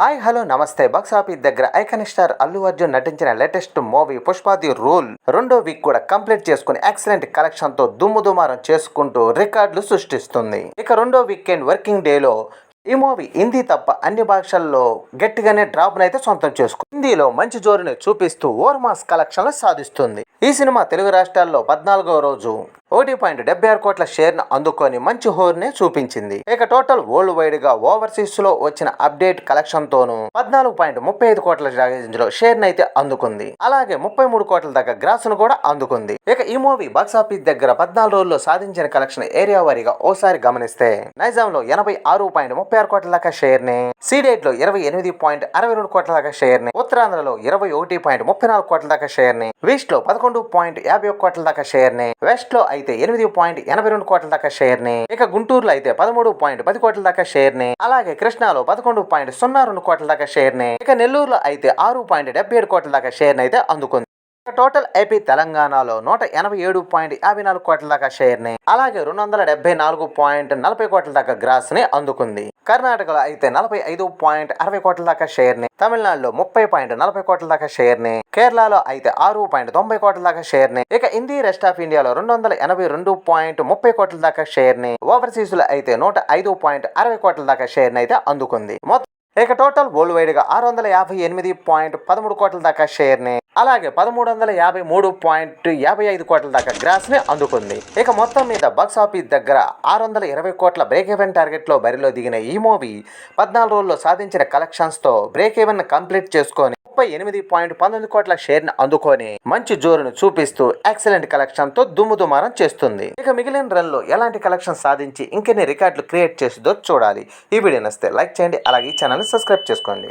Hi hello నమస్తే. Box office దగ్గర icon star Allu Arjun నటించిన లేటెస్ట్ మూవీ పుష్పాది రూల్. రెండో వీక్ కూడా కంప్లీట్ చేసుకుని ఎక్సలెంట్ కలెక్షన్తో దుమ్ము దుమారం చేసుకుంటూ రికార్డులు సృష్టిస్తుంది. ఇక రెండో వీకెండ్ వర్కింగ్ డేలో ఈ మూవీ హిందీ తప్ప అన్ని భాషల్లో గట్టిగానే డ్రాప్ అయితే సొంతం చేసుకుంది హిందీలో మంచి జోరుని చూపిస్తూ ఓర్మాస్ కలెక్షన్లు సాధిస్తుంది. ఈ సినిమా తెలుగు రాష్ట్రాల్లో పద్నాలుగో రోజు ఒకటి పాయింట్ డెబ్బై ఆరు కోట్ల షేర్ను అందుకొని మంచి హోర్నే చూపించింది. ఇక టోటల్ వరల్డ్ వైడ్గా ఓవర్సీస్లో వచ్చిన అప్డేట్ కలెక్షన్ తోను పద్నాలుగు పాయింట్ ముప్పై ఐదు కోట్ల లో షేర్ అయితే అందుకుంది. అలాగే ముప్పై మూడు కోట్ల దాకా గ్రాస్ను కూడా అందుకుంది. ఇక ఈ మూవీ బాక్స్ ఆఫీస్ దగ్గర పద్నాలుగు రోజుల్లో సాధించిన కలెక్షన్ ఏరియా వారీగా ఓసారి గమనిస్తే నైజాం లో ఎనభై ఆరు పాయింట్ ముప్పై ఆరు కోట్ల దాకా షేర్ని సీడేట్లో ఇరవై ఎనిమిది పాయింట్ అరవై రెండు కోట్ల దాకా షేర్ని ఉత్తరాంధ్రలో ఇరవై ఒకటి పాయింట్ ముప్పై నాలుగు కోట్ల దాకా షేర్ని వెస్ట్లో పదకొండు పాయింట్ యాభై ఒక కోట్ల దాకా షేర్ని వెస్ట్లో అయితే ఎనిమిది పాయింట్ ఎనభై రెండు కోట్ల దాకా షేర్ని. ఇక గుంటూరులో అయితే పదమూడు పాయింట్ పది కోట్ల దాకా షేర్ని. అలాగే కృష్ణాలో పదకొండు పాయింట్ సున్నా రెండు కోట్ల దాకా షేర్ని. ఇక నెల్లూరులో అయితే ఆరు పాయింట్ డెబ్బై ఏడు కోట్ల దాకా షేర్ని అయితే అందుకుంది. టోటల్ ఐపీ తెలంగాణలో నూట ఎనభై ఏడు పాయింట్ యాభై నాలుగు కోట్ల దాకా షేర్ని అలాగే రెండు వందల డెబ్బై నాలుగు పాయింట్ నలభై కోట్ల దాకా గ్రాస్ని అందుకుంది. కర్ణాటకలో అయితే నలభై ఐదు పాయింట్ అరవై కోట్ల దాకా షేర్ని తమిళనాడులో ముప్పై పాయింట్ నలభై కోట్ల దాకా షేర్ని కేరళలో అయితే ఆరు పాయింట్ తొంభై కోట్ల దాకా షేర్ని ఇక హిందీ రెస్ట్ ఆఫ్ ఇండియాలో రెండు వందల ఎనభై రెండు పాయింట్ ముప్పై కోట్ల దాకా షేర్ని ఓవర్సీస్లో అయితే నూట ఐదు పాయింట్ అరవై కోట్ల దాకా షేర్ని అయితే అందుకుంది. మొత్తం ఇక టోటల్ వరల్డ్ వైడ్గా ఆరు వందల యాభై ఎనిమిది పాయింట్ పదమూడు కోట్ల దాకా షేర్ని అలాగే పదమూడు వందల యాభై మూడు పాయింట్ యాభై ఐదు కోట్ల దాకా గ్రాస్ని అందుకుంది. ఇక మొత్తం మీద బాక్స్ ఆఫీస్ దగ్గర ఆరు వందల ఇరవై కోట్ల బ్రేక్ ఈవెన్ టార్గెట్లో బరిలో దిగిన ఈ మూవీ పద్నాలుగు రోజుల్లో సాధించిన కలెక్షన్స్తో బ్రేక్ ఈవెన్ కంప్లీట్ చేసుకొని ముప్పై ఎనిమిది పాయింట్ పంతొమ్మిది కోట్ల షేర్ను అందుకొని మంచి జోరును చూపిస్తూ ఎక్సలెంట్ కలెక్షన్తో దుమ్ము దుమారం చేస్తుంది. ఇక మిగిలిన రన్లో ఎలాంటి కలెక్షన్ సాధించి ఇంకెన్ని రికార్డులు క్రియేట్ చేసిందో చూడాలి. ఈ వీడియో నస్తే లైక్ చేయండి అలాగే ఈ ఛానల్ సబ్స్క్రైబ్ చేసుకోండి.